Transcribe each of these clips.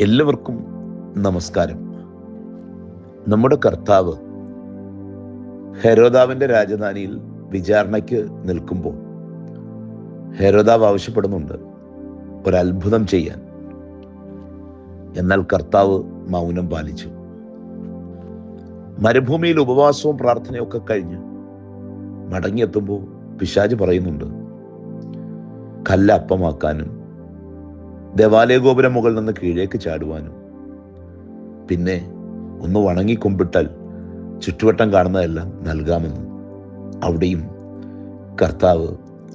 എല്ലാവർക്കും നമസ്കാരം. നമ്മുടെ കർത്താവ് ഹെരോദാവിന്റെ രാജധാനിയിൽ വിചാരണയ്ക്ക് നിൽക്കുമ്പോൾ ഹെരോദാവ് ആവശ്യപ്പെടുന്നുണ്ട് ഒരത്ഭുതം ചെയ്യാൻ. എന്നാൽ കർത്താവ് മൗനം പാലിച്ചു. മരുഭൂമിയിൽ ഉപവാസവും പ്രാർത്ഥനയൊക്കെ കഴിഞ്ഞ് മടങ്ങിയെത്തുമ്പോൾ പിശാജ് പറയുന്നുണ്ട് കല്ല് അപ്പമാക്കാനും ദേവാലയ ഗോപുരം മുകളിൽ നിന്ന് കീഴേക്ക് ചാടുവാനും. പിന്നെ ഒന്ന് വണങ്ങി കുമ്പിട്ടാൽ ചുറ്റുവട്ടം കാണുന്നതെല്ലാം നൽകാമെന്നും അവിടെയും കർത്താവ്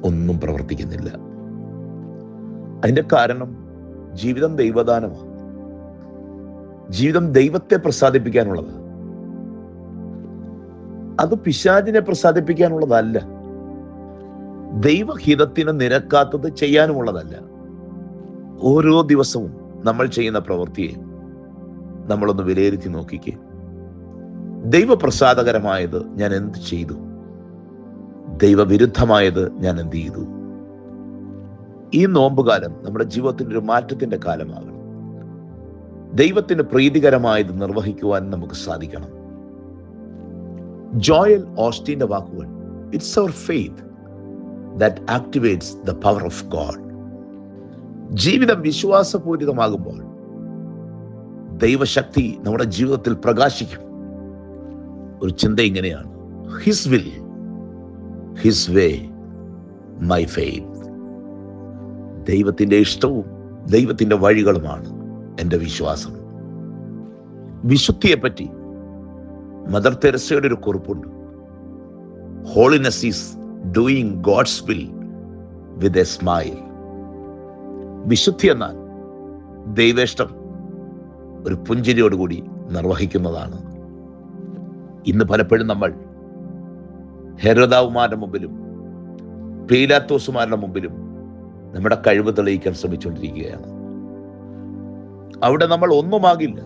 ഒന്നും പ്രവർത്തിക്കുന്നില്ല. അതിന്റെ കാരണം ജീവിതം ദൈവദാനമാണ്. ജീവിതം ദൈവത്തെ പ്രസാദിപ്പിക്കാനുള്ളതാണ്. അത് പിശാചിനെ പ്രസാദിപ്പിക്കാനുള്ളതല്ല. ദൈവഹിതത്തിന് നിരക്കാത്തത് ചെയ്യാനുമുള്ളതല്ല. ഓരോ ദിവസവും നമ്മൾ ചെയ്യുന്ന പ്രവൃത്തിയെ നമ്മളൊന്ന് വിലയിരുത്തി നോക്കിക്കേ. ദൈവപ്രസാദകരമായത് ഞാൻ എന്ത് ചെയ്തു? ദൈവവിരുദ്ധമായത് ഞാൻ എന്ത് ചെയ്തു? ഈ നോമ്പുകാലം നമ്മുടെ ജീവിതത്തിന്റെ ഒരു മാറ്റത്തിന്റെ കാലമാകണം. ദൈവത്തിന് പ്രീതികരമായത് നിർവഹിക്കുവാൻ നമുക്ക് സാധിക്കണം. ജോയൽ ഓസ്റ്റിന്റെ വാക്കുകൾ it's our faith that activates the power of God ജീവിതം വിശ്വാസപൂരിതമാകുമ്പോൾ ദൈവശക്തി നമ്മുടെ ജീവിതത്തിൽ പ്രകാശിക്കും. ഒരു ചിന്ത ഇങ്ങനെയാണ്. His will his way my faith ദൈവത്തിന്റെ ഇഷ്ടവും ദൈവത്തിന്റെ വഴികളുമാണ് എന്റെ വിശ്വാസം. വിശുദ്ധിയെപ്പറ്റി മദർ തെരസയുടെ ഒരു കുറിപ്പുണ്ട്. Holiness is doing God's will with a smile വിശുദ്ധി എന്നാൽ ദൈവേഷ്ടം ഒരു പുഞ്ചിരിയോടുകൂടി നിർവഹിക്കുന്നതാണ്. ഇന്ന് പലപ്പോഴും നമ്മൾ ഹെരോദാവുമാരുടെ മുമ്പിലും പീലാത്തോസുമാരുടെ മുമ്പിലും നമ്മുടെ കഴിവ് തെളിയിക്കാൻ ശ്രമിച്ചുകൊണ്ടിരിക്കുകയാണ്. അവിടെ നമ്മൾ ഒന്നുമാകില്ല.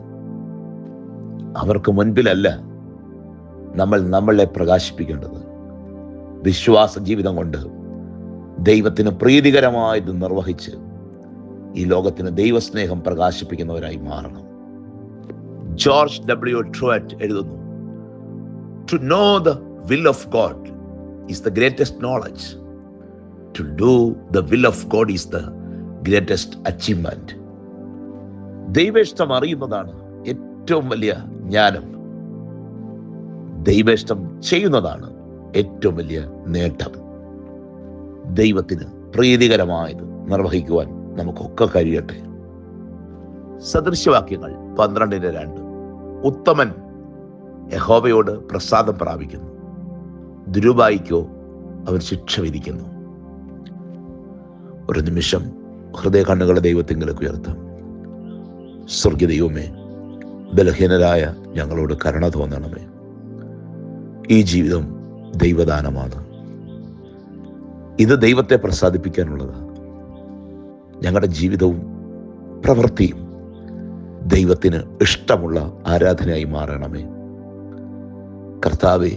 അവർക്ക് മുൻപിലല്ല നമ്മൾ നമ്മളെ പ്രകാശിപ്പിക്കേണ്ടത്. വിശ്വാസ ജീവിതം കൊണ്ട് ദൈവത്തിന് പ്രീതികരമായത് നിർവഹിച്ച് ഈ ലോകത്തിന് ദൈവസ്നേഹം പ്രകാശിപ്പിക്കുന്നവരായി മാറണം. ജോർജ് ഡബ്ല്യു ട്രുവറ്റ് എഴുതുന്നു to know the will of God is the greatest knowledge to do the will of God is the greatest achievement ദൈവേഷ്ടം അറിയുന്നതാണ് ഏറ്റവും വലിയ ജ്ഞാനം. ദൈവേഷ്ടം ചെയ്യുന്നതാണ് ഏറ്റവും വലിയ നേട്ടം. ദൈവത്തിന് പ്രീതികരമായത് നിർവഹിക്കുവാൻ നമുക്കൊക്കെ കഴിയട്ടെ. സദൃശ്യവാക്യങ്ങൾ പന്ത്രണ്ടിന് രണ്ട്. ഉത്തമൻ യഹോവയോട് പ്രസാദം പ്രാപിക്കുന്നു. ദുരുബായിക്കോ അവൻ ശിക്ഷ വിധിക്കുന്നു. ഒരു നിമിഷം ഹൃദയ കണ്ണുകളെ ദൈവത്തിങ്കിലേക്ക് ഉയർത്താം. സ്വർഗീയ ദൈവമേ ബലഹീനരായ ഞങ്ങളോട് കരുണ തോന്നണമേ. ഈ ജീവിതം ദൈവദാനമാണ്. ഇത് ദൈവത്തെ പ്രസാദിപ്പിക്കാനുള്ളതാണ്. ഞങ്ങളുടെ ജീവിതവും പ്രവൃത്തിയും ദൈവത്തിന് ഇഷ്ടമുള്ള ആരാധനയായി മാറണമേ. കർത്താവെ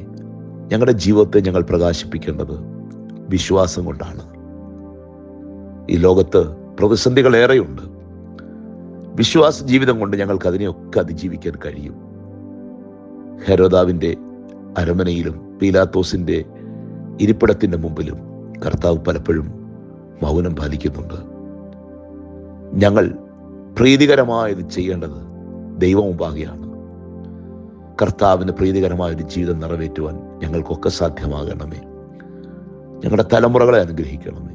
ഞങ്ങളുടെ ജീവിതത്തെ ഞങ്ങൾ പ്രകാശിപ്പിക്കേണ്ടത് വിശ്വാസം കൊണ്ടാണ്. ഈ ലോകത്ത് പ്രതിസന്ധികൾ ഏറെയുണ്ട്. വിശ്വാസ ജീവിതം കൊണ്ട് ഞങ്ങൾക്ക് അതിനെയൊക്കെ അതിജീവിക്കാൻ കഴിയും. ഹെരോദാവിന്റെ അരമനയിലും പീലാത്തോസിന്റെ ഇരിപ്പിടത്തിന്റെ മുമ്പിലും കർത്താവ് പലപ്പോഴും മൗനം പാലിക്കുന്നുണ്ട്. ഞങ്ങൾ പ്രീതികരമായത് ചെയ്യേണ്ടത് ദൈവമുമ്പാകെയാണ് കർത്താവിന് പ്രീതികരമായ ഒരു ജീവിതം നിറവേറ്റുവാൻ ഞങ്ങൾക്കൊക്കെ സാധ്യമാകണമേ. ഞങ്ങളുടെ തലമുറകളെ അനുഗ്രഹിക്കണമേ.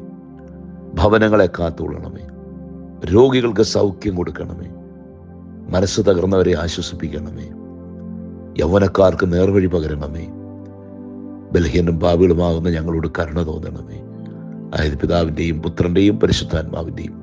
ഭവനങ്ങളെ കാത്തുകൊള്ളണമേ. രോഗികൾക്ക് സൗഖ്യം കൊടുക്കണമേ. മനസ്സ് തകർന്നവരെ ആശ്വസിപ്പിക്കണമേ. യൗവനക്കാർക്ക് നേർവഴി പകരണമേ. ബലഹീനും പാവികളുമാകുന്ന ഞങ്ങളോട് കരുണ തോന്നണമേ. അതായത് പിതാവിന്റെയും പുത്രന്റെയും പരിശുദ്ധാത്മാവിന്റെയും